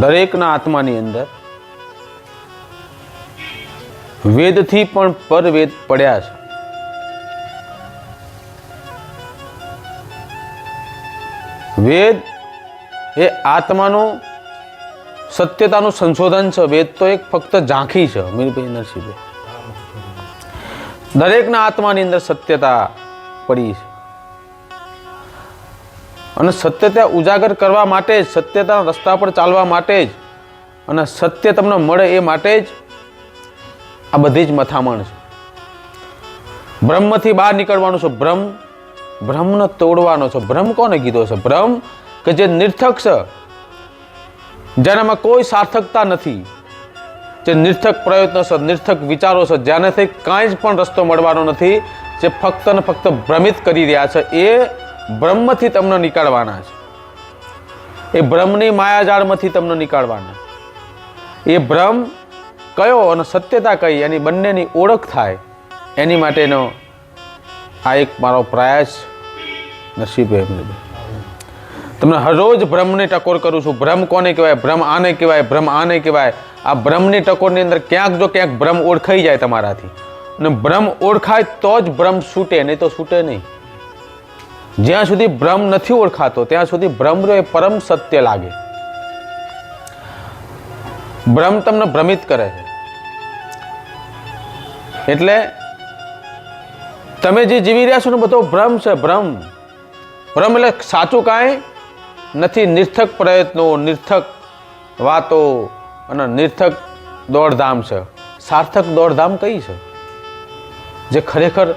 દરેકના આત્માની અંદર વેદથી પણ પરવેદ પડ્યા છે. વેદ એ આત્માનું સત્યતાનું સંશોધન છે. વેદ તો એક ફક્ત ઝાંખી છે મીરભાઈ નરસિંહભાઈ. દરેકના આત્માની અંદર સત્યતા પડી છે. અને સત્યતા ઉજાગર કરવા માટે જ, સત્યતાના રસ્તા પર ચાલવા માટે જ અને સત્ય તમને મળે એ માટે જ આ બધી જ મથામણ છે. બ્રહ્મથી બહાર નીકળવાનું છે. બ્રહ્મ, બ્રહ્મને તોડવાનો છે. બ્રહ્મ કોને કીધો છે? બ્રહ્મ કે જે નિર્થક છે. જેનામાં કોઈ સાર્થકતા નથી. જે નિર્થક પ્રયત્નો છે, નિર્થક વિચારો છે જેનાથી કાંઈ જ પણ રસ્તો મળવાનો નથી, જે ફક્ત ને ફક્ત ભ્રમિત કરી રહ્યા છે. એ બ્રહ્મથી તમને નીકાળવાના છે. એ બ્રહ્મની માયાજાળમાંથી તમને નીકાળવાના. એ બ્રહ્મ કયો અને સત્યતા કઈ એની બંનેની ઓળખ થાય એની માટેનો આ એક મારો પ્રયાસ નસીબે તમને હરરોજ બ્રહ્મને ટકોર કરું છું. બ્રહ્મ કોને કહેવાય? બ્રહ્મ આને કહેવાય? બ્રહ્મ આને કહેવાય? આ બ્રહ્મની ટકોરની અંદર ક્યાંક જો ક્યાંક બ્રહ્મ ઓળખાઈ જાય તમારાથી. અને બ્રહ્મ ઓળખાય તો જ બ્રહ્મ છૂટે, નહીં તો છૂટે નહીં. જ્યાં સુધી ભ્રમ નથી ઓળખાતો, ત્યાં સુધી ભ્રમ એ પરમ સત્ય લાગે. ભ્રમ તમને ભ્રમિત કરે છે. એટલે તમે જે જીવી રહ્યા છો ને બધો ભ્રમ છે ભ્રમ ભ્રમ એટલે સાચું કાંઈ નથી, નિર્થક પ્રયત્નો, નિર્થક વાતો અને નિર્થક દોડધામ છે. સાર્થક દોડધામ કઈ છે? જે ખરેખર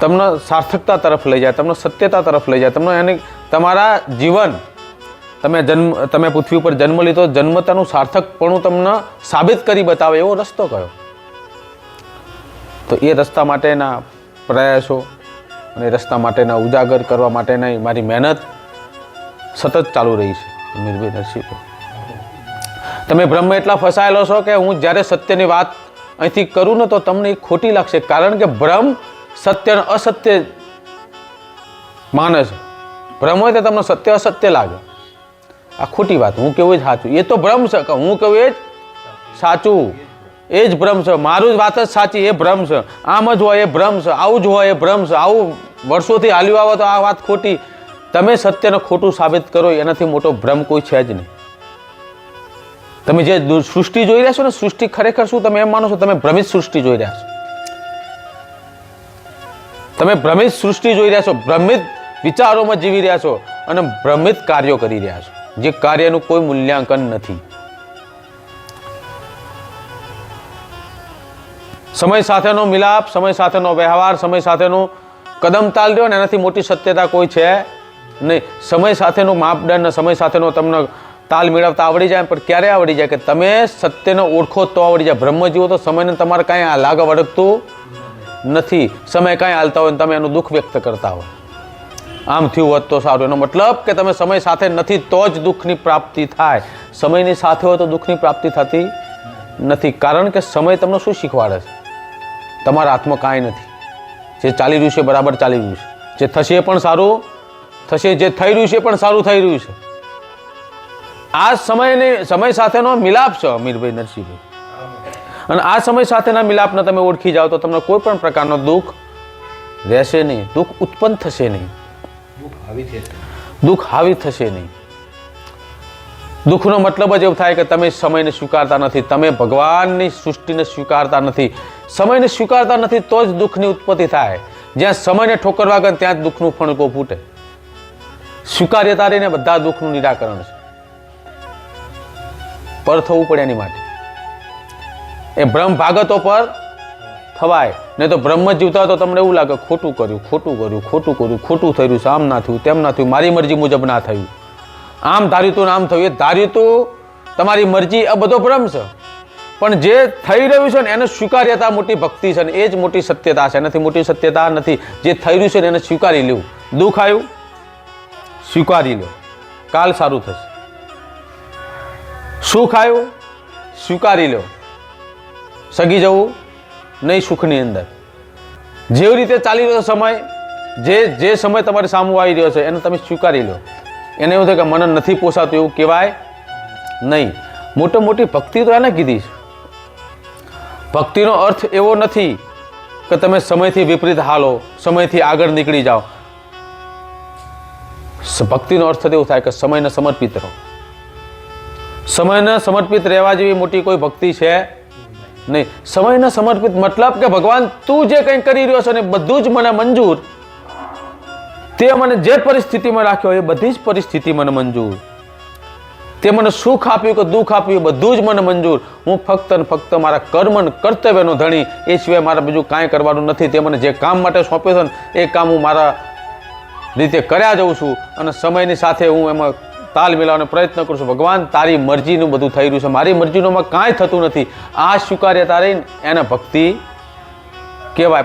તમને સાર્થકતા તરફ લઈ જાય, તમને સત્યતા તરફ લઈ જાય, તમને એને તમારા જીવન, તમે જન્મ, તમે પૃથ્વી ઉપર જન્મ લીધો, જન્મતાનું સાર્થકપણું તમને સાબિત કરી બતાવે એવો રસ્તો કયો? તો એ રસ્તા માટેના પ્રયાસો અને રસ્તા માટેના ઉજાગર કરવા માટેના મારી મહેનત સતત ચાલુ રહી છે નિર્ભય નરસિંહ. તમે બ્રહ્મ એટલા ફસાયેલો છો કે હું જ્યારે સત્યની વાત અહીંથી કરું ને તો તમને એ ખોટી લાગશે, કારણ કે ભ્રમ સત્ય અને અસત્ય માને છે. ભ્રમ હોય તો તમને સત્ય અસત્ય લાગે. આ ખોટી વાત, હું કેવું જ સાચું. એ તો ભ્રમ છે હું કહું એ જ સાચું. એ જ ભ્રમ છે, મારું જ વાત જ સાચી, એ ભ્રમ છે. આમ જ હોય એ ભ્રમ છે, આવું જ હોય એ ભ્રમ છે. આવું વર્ષોથી હાલ્યું આવો તો આ વાત ખોટી. તમે સત્યને ખોટું સાબિત કરો, એનાથી મોટો ભ્રમ કોઈ છે જ નહીં. તમે જે સૃષ્ટિ જોઈ રહ્યા છો ને, સૃષ્ટિ ખરેખર શું તમે એમ માનો છો? તમે ભ્રમિત સૃષ્ટિ જોઈ રહ્યા છો. તમે ભ્રમિત સૃષ્ટિ જોઈ રહ્યા છો, ભ્રમિત વિચારોમાં જીવી રહ્યા છો અને ભ્રમિત કાર્યો કરી રહ્યા છો, જે કાર્યનું કોઈ મૂલ્યાંકન નથી. સમય સાથેનો મિલાપ, સમય સાથેનો વ્યવહાર, સમય સાથેનો કદમ તાલ રહ્યો ને એનાથી મોટી સત્યતા કોઈ છે નહીં. સમય સાથેનું માપદંડ સમય સાથેનો તમને તાલ મેળવતા આવડી જાય, પણ ક્યારે આવડી જાય કે તમે સત્યને ઓળખો તો આવડી જાય. બ્રહ્મ જીવો તો સમયને તમારે કાંઈ લાગ વળગતું નથી. સમય કાંઈ હાલતા હોય ને તમે એનું દુઃખ વ્યક્ત કરતા હોય. આમ થયું હોત તો સારું. એનો મતલબ કે તમે સમય સાથે નથી તો જ દુઃખની પ્રાપ્તિ થાય. સમયની સાથે હોય તો દુઃખની પ્રાપ્તિ થતી નથી. કારણ કે સમય તમને શું શીખવાડે છે? તમારા હાથમાં કાંઈ નથી. જે ચાલી રહ્યું છે બરાબર ચાલી રહ્યું છે. જે થશે પણ સારું, થશે જે થઈ રહ્યું છે પણ સારું થઈ રહ્યું છે. આ સમયને, સમય સાથેનો મિલાપ છે અમીરભાઈ નરસિંહભાઈ. અને આ સમય સાથેના મિલાપને તમે ઓળખી જાઓ તો તમને કોઈ પણ પ્રકારનો દુઃખ રહેશે નહીં. દુઃખ ઉત્પન્ન થશે નહીં. દુઃખ હાવી થશે નહીં. દુઃખનો મતલબ જ એવો થાય કે તમે સમયને સ્વીકારતા નથી. તમે ભગવાનની સૃષ્ટિને સ્વીકારતા નથી. સમયને સ્વીકારતા નથી તો જ દુઃખની ઉત્પત્તિ થાય. જ્યાં સમયને ઠોકર વાગે ત્યાં જ દુઃખનું ફણકો ફૂટે. સ્વીકાર્યતા રહીને બધા દુઃખનું નિરાકરણ છે. પર થવું પડે એની માટે. એ બ્રહ્મ ભાગતો પર થવાય. નહીં તો બ્રહ્મ જીવતા તો તમને એવું લાગે, ખોટું કર્યું ખોટું કર્યું ખોટું કર્યું, ખોટું થયું આમ ના થયું, તેમ ના થયું, મારી મરજી મુજબ ના થયું. આમ ધાર્યું તું આમ થયું, એ ધાર્યું તું તમારી મરજી આ બધો ભ્રમ છે. પણ જે થઈ રહ્યું છે ને, એને સ્વીકાર્યતા મોટી ભક્તિ છે ને, એ જ મોટી સત્યતા છે. એનાથી મોટી સત્યતા નથી. જે થઈ રહ્યું છે ને, એને સ્વીકારી લેવું દુઃખ આવ્યું? સ્વીકારી લો કાલ સારું થશે. સુખ આવ્યું? સ્વીકારી લો સગી જવું, નહીં સુખની અંદર. જેવી રીતે ચાલી રહ્યો સમય, જે જે સમય તમારી સામે આવી રહ્યો છે, એને તમે સ્વીકારી લો. એને એવું થાય કે મને નથી પોસાતું એવું કહેવાય નહીં. મોટી મોટી ભક્તિ તો એને કીધી છે. ભક્તિનો અર્થ એવો નથી કે તમે સમયથી વિપરીત હાલો, સમયથી આગળ નીકળી જાઓ. ભક્તિનો અર્થ એવું થાય કે સમયને સમર્પિત રહો. સમયને સમર્પિત રહેવા જેવી મોટી કોઈ ભક્તિ છે નહીં, સમયને સમર્પિત મતલબ કે ભગવાન તું જે કંઈ કરી રહ્યો છે ને બધું જ મને મંજૂર. તે મને જે પરિસ્થિતિમાં રાખ્યો એ બધી જ પરિસ્થિતિ મને મંજૂર. તે મને સુખ આપ્યું કે દુઃખ આપ્યું બધું જ મને મંજૂર. હું ફક્ત ને ફક્ત મારા કર્મ કર્તવ્યનો ધણી, એ સિવાય મારે બીજું કાંઈ કરવાનું નથી. તે મને જે કામ માટે સોંપ્યો છે ને, એ કામ હું મારા રીતે કર્યા જઉં છું અને સમયની સાથે હું એમાં તાલ મિલાવવાનો પ્રયત્ન કરું છું ભગવાન, તારી મરજીનું બધું થઈ રહ્યું છે. મારી મરજીનું કાંઈ થતું નથી. આ સ્વીકાર્યતા રહીને એને ભક્તિ કહેવાય.